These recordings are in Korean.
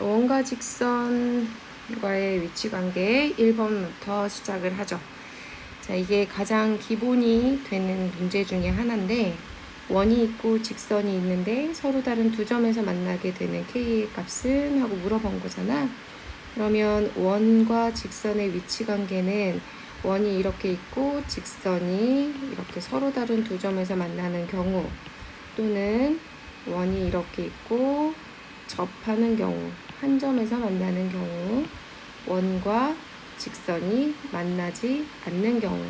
원과 직선과의 위치 관계 1번부터 시작을 하죠. 자, 이게 가장 기본이 되는 문제 중에 하나인데 원이 있고 직선이 있는데 서로 다른 두 점에서 만나게 되는 k의 값은 하고 물어본 거잖아. 그러면 원과 직선의 위치 관계는 원이 이렇게 있고 직선이 이렇게 서로 다른 두 점에서 만나는 경우 또는 원이 이렇게 있고 접하는 경우 한 점에서 만나는 경우 원과 직선이 만나지 않는 경우.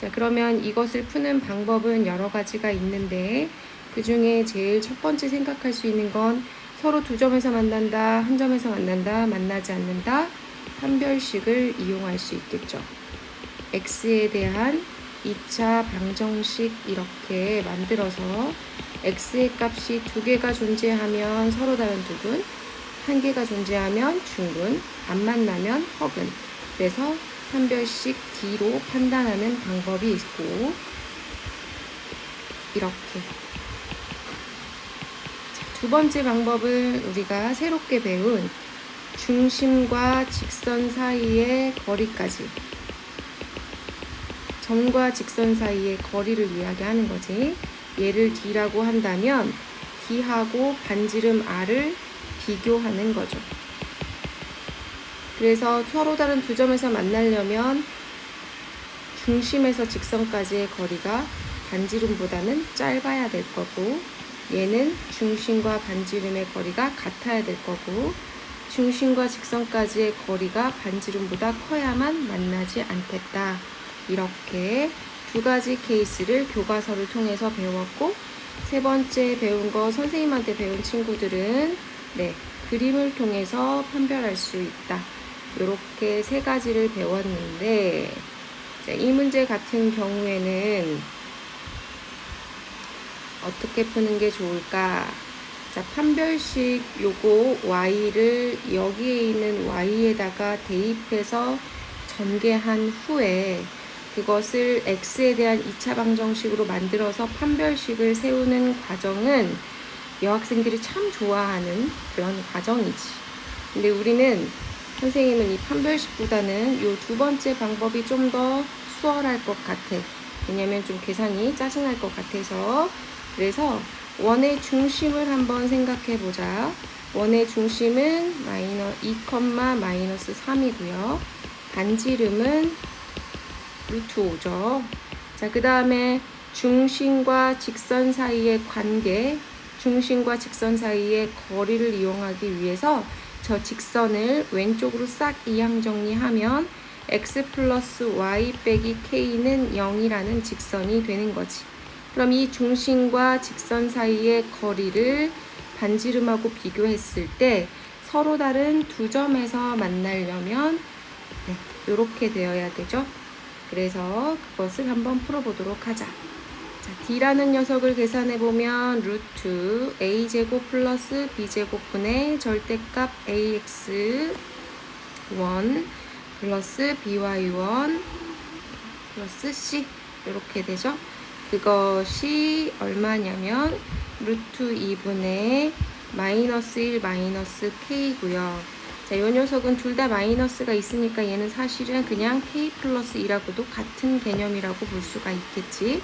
자 그러면 이것을 푸는 방법은 여러 가지가 있는데 그 중에 제일 첫 번째 생각할 수 있는 건 서로 두 점에서 만난다 한 점에서 만난다 만나지 않는다 판별식을 이용할 수 있겠죠. X에 대한 2차 방정식 이렇게 만들어서 x의 값이 두 개가 존재하면 서로 다른 두근, 한 개가 존재하면 중근, 안 만나면 허근. 그래서 판별식 D로 판단하는 방법이 있고 이렇게 자, 두 번째 방법은 우리가 새롭게 배운 중심과 직선 사이의 거리까지 점과 직선 사이의 거리를 이야기하는 거지. 얘를 D라고 한다면 D하고 반지름 R을 비교하는 거죠. 그래서 서로 다른 두 점에서 만나려면 중심에서 직선까지의 거리가 반지름보다는 짧아야 될 거고 얘는 중심과 반지름의 거리가 같아야 될 거고 중심과 직선까지의 거리가 반지름보다 커야만 만나지 않겠다. 이렇게 두 가지 케이스를 교과서를 통해서 배웠고 세 번째 배운 거 선생님한테 배운 친구들은 네 그림을 통해서 판별할 수 있다. 이렇게 세 가지를 배웠는데 자, 이 문제 같은 경우에는 어떻게 푸는 게 좋을까? 자, 판별식 요거 y를 여기에 있는 y에다가 대입해서 전개한 후에 그것을 x에 대한 2차 방정식으로 만들어서 판별식을 세우는 과정은 여학생들이 참 좋아하는 그런 과정이지. 근데 우리는 선생님은 이 판별식보다는 이 두 번째 방법이 좀 더 수월할 것 같아. 왜냐면 좀 계산이 짜증날 것 같아서. 그래서 원의 중심을 한번 생각해 보자. 원의 중심은 마이너 2, 마이너스 3이고요. 반지름은 루트 5죠. 자, 그 다음에 중심과 직선 사이의 관계, 중심과 직선 사이의 거리를 이용하기 위해서 저 직선을 왼쪽으로 싹 이항 정리하면 x 플러스 y 빼기 k는 0이라는 직선이 되는 거지. 그럼 이 중심과 직선 사이의 거리를 반지름하고 비교했을 때 서로 다른 두 점에서 만나려면 네, 이렇게 되어야 되죠. 그래서 그것을 한번 풀어보도록 하자. 자, D라는 녀석을 계산해 보면 루트 a제곱 플러스 b제곱분의 절대값 ax 1 플러스 by1 플러스 c 이렇게 되죠. 그것이 얼마냐면 루트 2분의 마이너스 1 마이너스 k고요. 자, 이 녀석은 둘 다 마이너스가 있으니까 얘는 사실은 그냥 k 플러스 2라고도 같은 개념이라고 볼 수가 있겠지.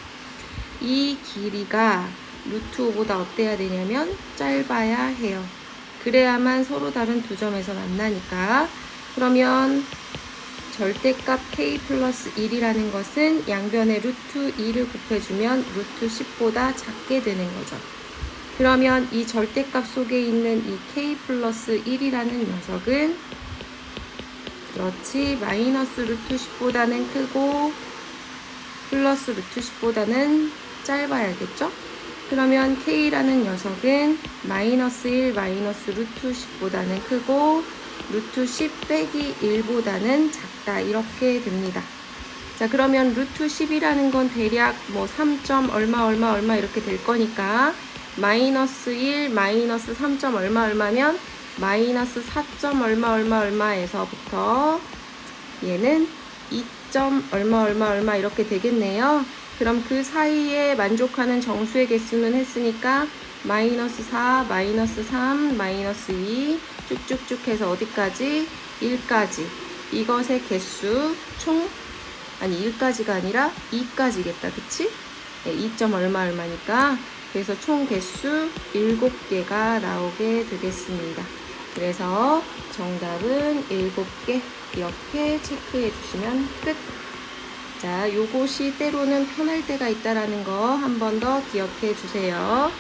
이 길이가 루트 5보다 어때야 되냐면 짧아야 해요. 그래야만 서로 다른 두 점에서 만나니까. 그러면 절대값 k 플러스 1이라는 것은 양변에 루트 2를 곱해주면 루트 10보다 작게 되는 거죠. 그러면 이 절대값 속에 있는 이 k 플러스 1이라는 녀석은 그렇지 마이너스 루트 10보다는 크고 플러스 루트 10보다는 짧아야겠죠? 그러면 k라는 녀석은 마이너스 1 마이너스 루트 10보다는 크고 루트 10 빼기 1보다는 작다 이렇게 됩니다. 자 그러면 루트 10이라는 건 대략 뭐 3점 얼마 얼마 얼마 이렇게 될 거니까 마이너스 1, 마이너스 3점 얼마 얼마면 마이너스 4점 얼마 얼마 얼마에서부터 얘는 2점 얼마 얼마 얼마 이렇게 되겠네요. 그럼 그 사이에 만족하는 정수의 개수는 했으니까 마이너스 4, 마이너스 3, 마이너스 2, 쭉쭉쭉 해서 어디까지? 1까지. 이것의 개수 총 아니 1까지가 아니라 2까지겠다. 그치? 네, 2점 얼마 얼마니까 그래서 총 개수 7개가 나오게 되겠습니다. 그래서 정답은 7개 이렇게 체크해 주시면 끝. 자, 요것이 때로는 편할 때가 있다라는 거 한 번 더 기억해 주세요.